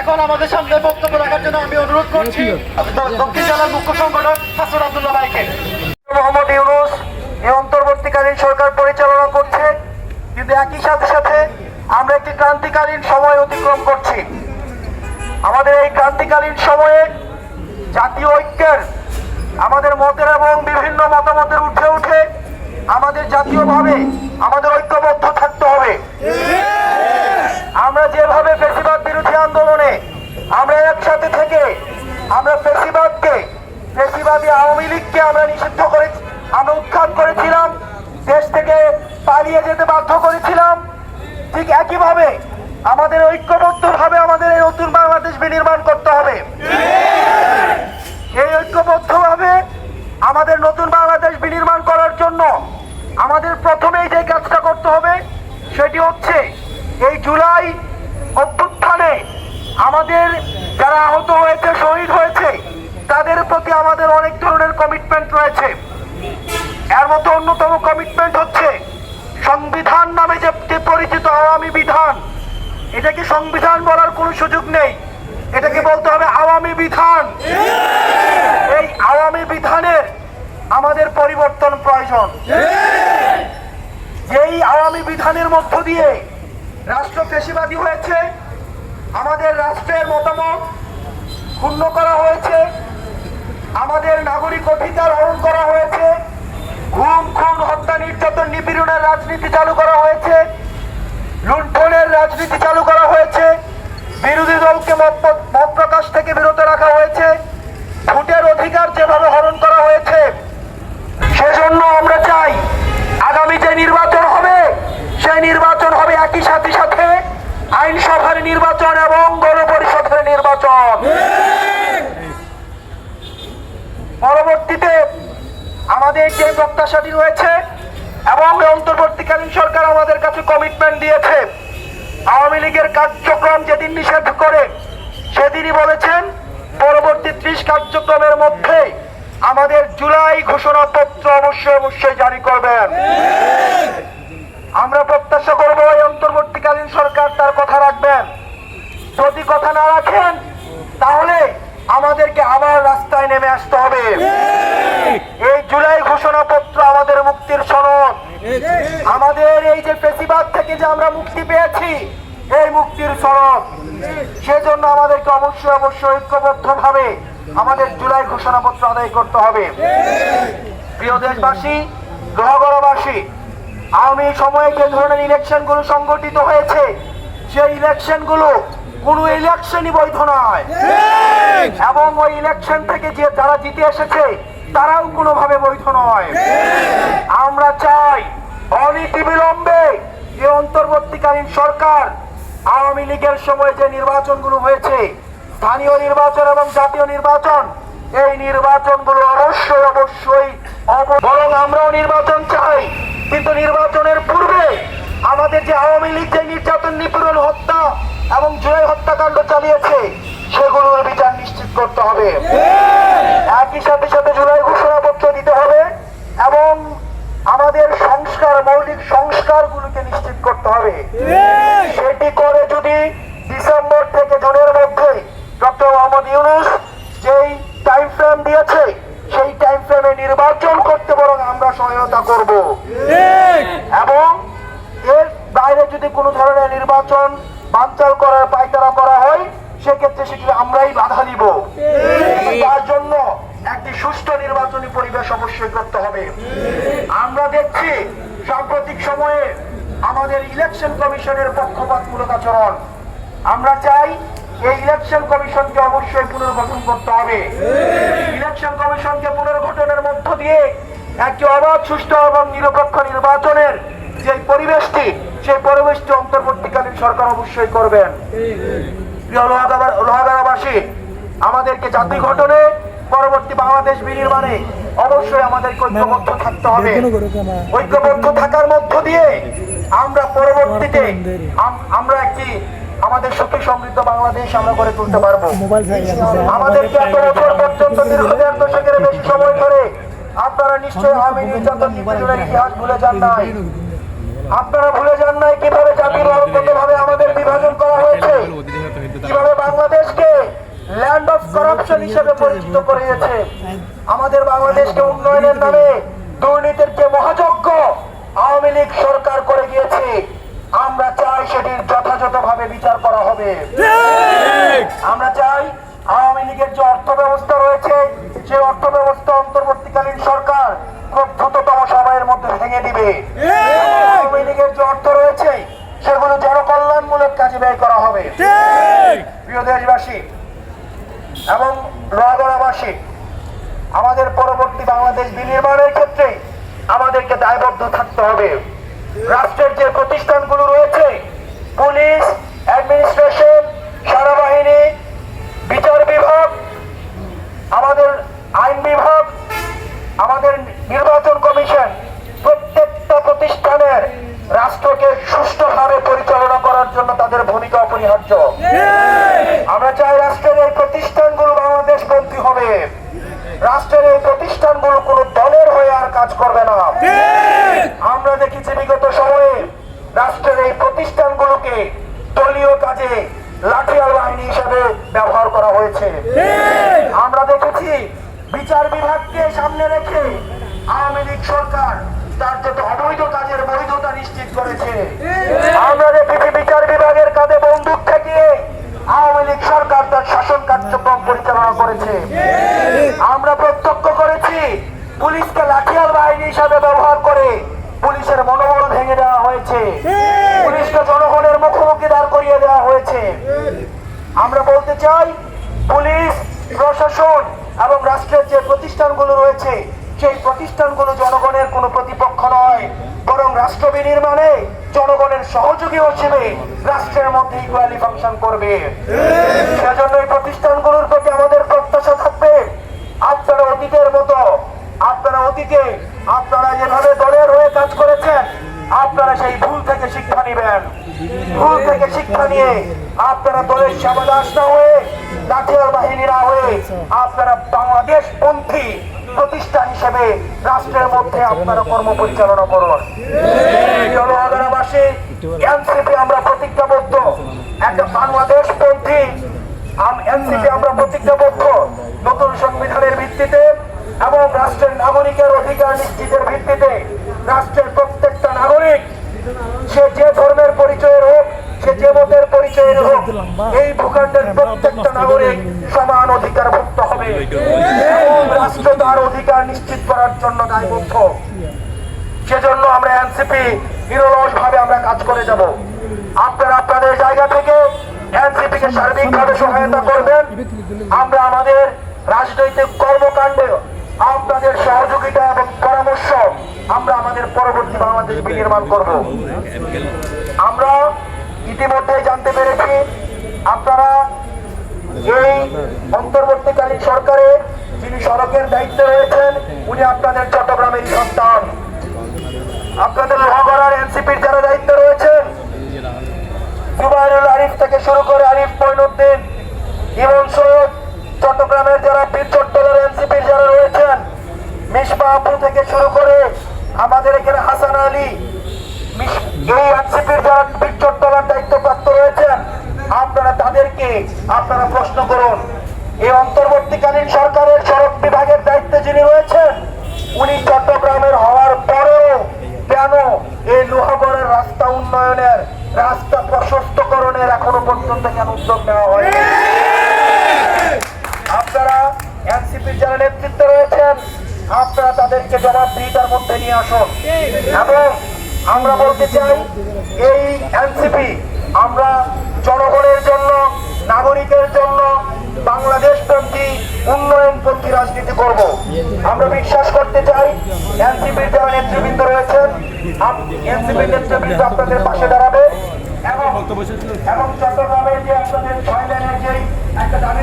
এখন আমাদের সামনে বক্তব্য রাখার জন্য আমি অনুরোধ করছি দক্ষিণ জেলার মুখ্য সংগঠক হাসান আব্দুল্লাহ ভাইকে। মোহাম্মদ ইউনুস এই অন্তর্বর্তীকালীন সরকার পরিচালনা করছে। কিন্তু একই সাথে সাথে আমরা একটি ক্রান্তিকালীন সময় অতিক্রম করছি। আমাদের এই ক্রান্তিকালীন সময়ে জাতীয় ঐক্যের আমাদের মতের এবং বিভিন্ন মতামতের উঠে উঠে আমাদের জাতীয়ভাবে আমাদের ঐক্যবদ্ধ থাকতে হবে আমরা যেভাবে ফেসিবাদ বিরোধী আন্দোলনে আমরা একসাথে থেকে আমরা ফেসিবাদকে, ফেসিবাদী আওয়ামী লীগকে আমরা নিষিদ্ধ করে আমরা উৎখাত করেছিলাম, দেশ থেকে পালিয়ে যেতে বাধ্য করেছিলাম। ঠিক একইভাবে আমাদের ঐক্যবদ্ধভাবে আমাদের এই নতুন বাংলাদেশ বিনির্মাণ করতে হবে। এই ঐক্যবদ্ধভাবে আমাদের নতুন বাংলাদেশ বিনির্মাণ করার জন্য আমাদের প্রথমেই যে কাজটা করতে হবে, সেটি হচ্ছে এই জুলাই অভ্যুত্থানে আমাদের যারা আহত হয়েছে, শহীদ হয়েছে, তাদের প্রতি আমাদের অনেক ধরনের কমিটমেন্ট রয়েছে। এর মতো অন্যতম কমিটমেন্ট হচ্ছে সংবিধান নামে যে পরিচিত আওয়ামী বিধান এটাকে সংবিধান বলার কোনো সুযোগ নেই? এটাকে বলতে হবে আওয়ামী বিধান? এই আওয়ামী বিধানের আমাদের পরিবর্তন প্রয়োজন। যেই আওয়ামী বিধানের মধ্য দিয়ে রাষ্ট্র পেশিবাদী হয়েছে আমাদের রাষ্ট্রের মতামত ক্ষুণ্ণ করা হয়েছে। আমাদের নাগরিক অধিকার হরণ করা হয়েছে। ঘুম, খুন, হত্যা, নির্যাতন নিপীড়নের রাজনীতি চালু করা হয়েছে। লুণ্ঠনের রাজনীতি চালু করা হয়েছে। বিরোধী দলকে মত প্রকাশ থেকে বিরত রাখা হয়েছে ভোটের অধিকার যেভাবে হরণ করা হয়েছে সেজন্য আমরা চাই আগামী যে নির্বাচন হবে সেই নির্বাচন হবে একই সাথে সাথে আইনসভার নির্বাচন এবং গণপরিষদের নির্বাচন। পরবর্তীতে আমাদের যে প্রত্যাশাটি রয়েছে এবং অন্তর্বর্তীকালীন সরকার আমাদের কাছে কমিটমেন্ট দিয়েছে, আওয়ামী লীগের কার্যক্রম যেদিন নিষেধ করে, সেদিনই বলেছেন, পরবর্তী ত্রিশ কার্যক্রমের মধ্যে আমাদের জুলাই ঘোষণাপত্র অবশ্যই অবশ্যই জারি করবেন। আমরা প্রত্যাশা করব এই অন্তর্বর্তীকালীন সরকার তার কথা রাখবেন। যদি কথা না রাখেন তাহলে আমাদেরকে আবার রাস্তায় নেমে আসতে হবে। এই জুলাই ঘোষণাপত্র আমাদের মুক্তির সনদ। আমাদের এই যে পেশিবাদ থেকে যে আমরা মুক্তি পেয়েছি এই মুক্তির সনদ। সেজন্য আমাদেরকে অবশ্যই অবশ্যই ঐক্যবদ্ধ ভাবে আমাদের জুলাই ঘোষণাপত্র আদায় করতে হবে। প্রিয় দেশবাসী গ্রহগড়বাসী আওয়ামী সময়ে যে ধরনের ইলেকশনগুলো সংগঠিত হয়েছে সেই ইলেকশনগুলো কোনো ইলেকশনই বৈধ নয়। এবং ওই ইলেকশন থেকে যে যারা জিতে এসেছে তারাও কোনোভাবে বৈধ নয়। আমরা চাই অনীতি বিলম্বে এই অন্তর্বর্তীকালীন সরকার আওয়ামী লীগের সময় যে নির্বাচনগুলো হয়েছে স্থানীয় নির্বাচন এবং জাতীয় নির্বাচন এই নির্বাচনগুলো অবশ্যই অবশ্যই অব- বরং আমরাও নির্বাচন চাই। কিন্তু নির্বাচনের পূর্বে আমাদের যে আওয়ামী লীগ যে নির্যাতন নিপীড়ন হত্যা এবং হত্যাকাণ্ড চালিয়েছে সেগুলোর বিচার নিশ্চিত করতে হবে। একই সাথে সাথে জুলাই ঘোষণাপত্র দিতে হবে এবং আমাদের সংস্কার মৌলিক সংস্কারগুলোকে নিশ্চিত করতে হবে। সেটি করে যদি ডিসেম্বর থেকে জুনের মধ্যে ডক্টর মোহাম্মদ ইউনুস যেই টাইম ফ্রেম দিয়েছে সেই টাইম ফ্রেমে নির্বাচন করতে বরং আমরা সহায়তা করব। এবং এর বাইরে যদি কোনো ধরনের নির্বাচন বানচাল করার পায়তারা করা হয় সেক্ষেত্রে সেটি আমরাই বাধা দিব। তার জন্য একটি সুষ্ঠু নির্বাচনী পরিবেশ অবশ্যই করতে হবে। আমরা দেখছি সাম্প্রতিক সময়ে আমাদের ইলেকশন কমিশনের পক্ষপাতমূলক আচরণ। আমরা চাই এই ইলেকশন কমিশনকে অবশ্যই পুনর্গঠন করতে হবে। ইলেকশন কমিশনকে পুনর্গঠনের মধ্য দিয়ে একটি অবাধ সুষ্ঠু এবং নিরপেক্ষ নির্বাচনের যে পরিবেশটি সেই পরিবেশটি অন্তর্বর্তীকালীন সরকার অবশ্যই করবেন। লোহাগাড়াবাসী আমাদেরকে জাতি গঠনে পরবর্তী বাংলাদেশ বিনির্মাণে অবশ্যই আমাদের ঐক্যবদ্ধ থাকতে হবে। ঐক্যবদ্ধ থাকার মধ্য দিয়ে আমরা পরবর্তীতে আমরা একটি আমাদের সুখী সমৃদ্ধ বাংলাদেশ আমরা গড়ে তুলতে পারব। আমাদেরকে এত বছর পর্যন্ত দীর্ঘ দেড় দশকের বেশি সময় ধরে আপনারা নিশ্চয়ই আওয়ামী নির্যাতন নিপীড়নের ইতিহাস ভুলে যান নাই। আপনারা ভুলে যান নাই কীভাবে জাতির ভাবে আমাদের বিভাজন করা হয়েছে? কীভাবে বাংলাদেশকে ল্যান্ড অফ করাপশন হিসেবে পরিচিত করিয়েছে? আমাদের বাংলাদেশকে উন্নয়নের নামে দুর্নীতির যে মহাযজ্ঞ আওয়ামী লীগ সরকার করে গিয়েছে। আমরা চাই সেটির যথাযথভাবে বিচার করা হবে। আমরা চাই আওয়ামী লীগের যে অর্থ ব্যবস্থা রয়েছে সেই অর্থ ব্যবস্থা অন্তর্বর্তীকালীন সরকার খুব দ্রুততম সময়ের মধ্যে ভেঙে দিবে। আওয়ামী লীগের যে অর্থ রয়েছে সেগুলো জনকল্যাণমূলক কাজে ব্যয় করা হবে। প্রিয় দেশবাসী এবং লোহাগড়াবাসী আমাদের পরবর্তী বাংলাদেশ বিনির্মাণের ক্ষেত্রে আমাদেরকে দায়বদ্ধ থাকতে হবে। রাষ্ট্রের যে প্রতিষ্ঠানগুলো রয়েছে পুলিশ অ্যাডমিনিস্ট্রেশন সেনাবাহিনী বিচার বিভাগ আমাদের আইন বিভাগ আমাদের নির্বাচন কমিশন প্রত্যেকটা প্রতিষ্ঠানের রাষ্ট্রকে সুষ্ঠুভাবে পরিচালনা করার জন্য তাদের ভূমিকা অপরিহার্য। আমরা চাই রাষ্ট্রের এই প্রতিষ্ঠানগুলো বাংলাদেশ পন্থী হবে। রাষ্ট্রের এই প্রতিষ্ঠানগুলো কোনো দলের হয়ে আর কাজ করবে না। আমরা দেখেছি বিগত সময়ে রাষ্ট্রের এই প্রতিষ্ঠানগুলোকে দলীয় কাজে লাঠিয়াল বাহিনী হিসাবে ব্যবহার করা হয়েছে। আমরা দেখেছি বিচার বিভাগকে সামনে রেখে আওয়ামী লীগ সরকার তার যত অবৈধ কাজের বৈধতা নিশ্চিত করেছে। পরিচালনা করেছে। আমরা প্রত্যক্ষ করেছি, পুলিশকে লাঠিয়াল বাহিনী হিসাবে ব্যবহার করে পুলিশের মনোবল ভেঙে দেওয়া হয়েছে। পুলিশকে জনগণের মুখোমুখি দাঁড় করিয়ে দেওয়া হয়েছে। আমরা বলতে চাই, পুলিশ, প্রশাসন এবং রাষ্ট্রের যে প্রতিষ্ঠানগুলো রয়েছে, সেই প্রতিষ্ঠানগুলো জনগণের কোনো প্রতিপক্ষ নয়, বরং রাষ্ট্র বিনির্মাণে জনগণের সহযোগী হিসেবে রাষ্ট্রের মধ্যে ইকুয়ালি ফাংশন করবে। সেজন্য এই প্রতিষ্ঠানগুলোর প্রতি আমাদের প্রত্যাশা থাকবে। আপনারা অতীতের মতো, আপনারা অতীতে, আপনারা যেভাবে দলের হয়ে কাজ করেছেন, আপনারা সেই ভুল থেকে শিক্ষা নেবেন। ভুল থেকে শিক্ষা নিয়ে আপনারা দলের সেবাদাস না হয়ে, লাঠিয়াল বাহিনী না হয়ে আপনারা বাংলাদেশ পন্থী প্রতিষ্ঠান হিসেবে রাষ্ট্রের মধ্যে আপনারা কর্ম পরিচালনা করুন জনসাধারণবাসী এনসিপি আমরা প্রতিজ্ঞাবদ্ধ। একটা বাংলাদেশ পন্থী এনসিপি আমরা প্রতিজ্ঞাবদ্ধ নতুন সংবিধানের ভিত্তিতে এবং রাষ্ট্রের নাগরিকের অধিকার নিশ্চিতের ভিত্তিতে রাষ্ট্রের প্রত্যেকটা নাগরিক, সে যে ধর্মের পরিচয়ের হোক, সে যে মতের পরিচয়ের হোক, এই ভূখণ্ডের প্রত্যেকটা নাগরিক সমান অধিকার ভুক্ত হবে রাষ্ট্র তার অধিকার নিশ্চিত করার জন্য দায়বদ্ধ। সেজন্য আমরা এনসিপি নিরলস ভাবে আমরা কাজ করে যাব। আপনারা আপনাদের জায়গা থেকে এনসিপি কে সার্বিকভাবে সহায়তা করবেন। আমরা আমাদের রাজনৈতিক কর্মকাণ্ডে আপনাদের সহযোগিতা এবং পরামর্শ আমরা আমাদের পরবর্তী বাংলাদেশ বিনির্মাণ করব। আমরা ইতিমধ্যে জানতে পেরেছি, আপনারা এই অন্তর্বর্তীকালীন সরকারে যিনি সড়কের দায়িত্বে রয়েছেন, উনি আপনাদের চট্টগ্রামের সন্তান। আপনাদের লোহাগড়ার এনসিপির যারা দায়িত্বে রয়েছেন জুবাইরুল আরিফ থেকে শুরু করে আরিফ মইনুদ্দিন, ইমন সৈয়দ, চট্টগ্রামের যারা বীর চট্টলার এনসিপির যারা রয়েছেন মিসবা আপু থেকে শুরু করে আমাদের এখানে হাসান আলী এই এনসিপির যারা বীর চট্টলার দায়িত্বপ্রাপ্ত রয়েছেন, আপনারা তাদেরকে আপনারা প্রশ্ন করুন। এই অন্তর্বর্তীকালীন সরকারের সড়ক বিভাগের দায়িত্বে যিনি রয়েছেন, উনি চট্টগ্রামের হওয়ার পরেও কেন? এই লোহাগড়ের রাস্তা উন্নয়নের, রাস্তা প্রশস্তকরণের এখনও পর্যন্ত কেন উদ্যোগ নেওয়া হয় আপনারা এনসিপির যারা নেতৃত্বে রয়েছেন, আপনারা তাদেরকে যারা জবাবদিহিতার মধ্যে নিয়ে আসুন। এবং আমরা বলতে চাই, এই এনসিপি আমরা জনগণের জন্য, নাগরিকের জন্য বাংলাদেশ পন্থী উন্নয়নপন্থী রাজনীতি করব। আমরা বিশ্বাস করতে চাই, এনসিপির যারা নেতৃবৃন্দ রয়েছেন এনসিপির নেতৃবৃন্দ আপনাদের পাশে দাঁড়াবে এবং এবং চট্টগ্রামের যে আপনাদের ছয় লেনের যে একটা দাবি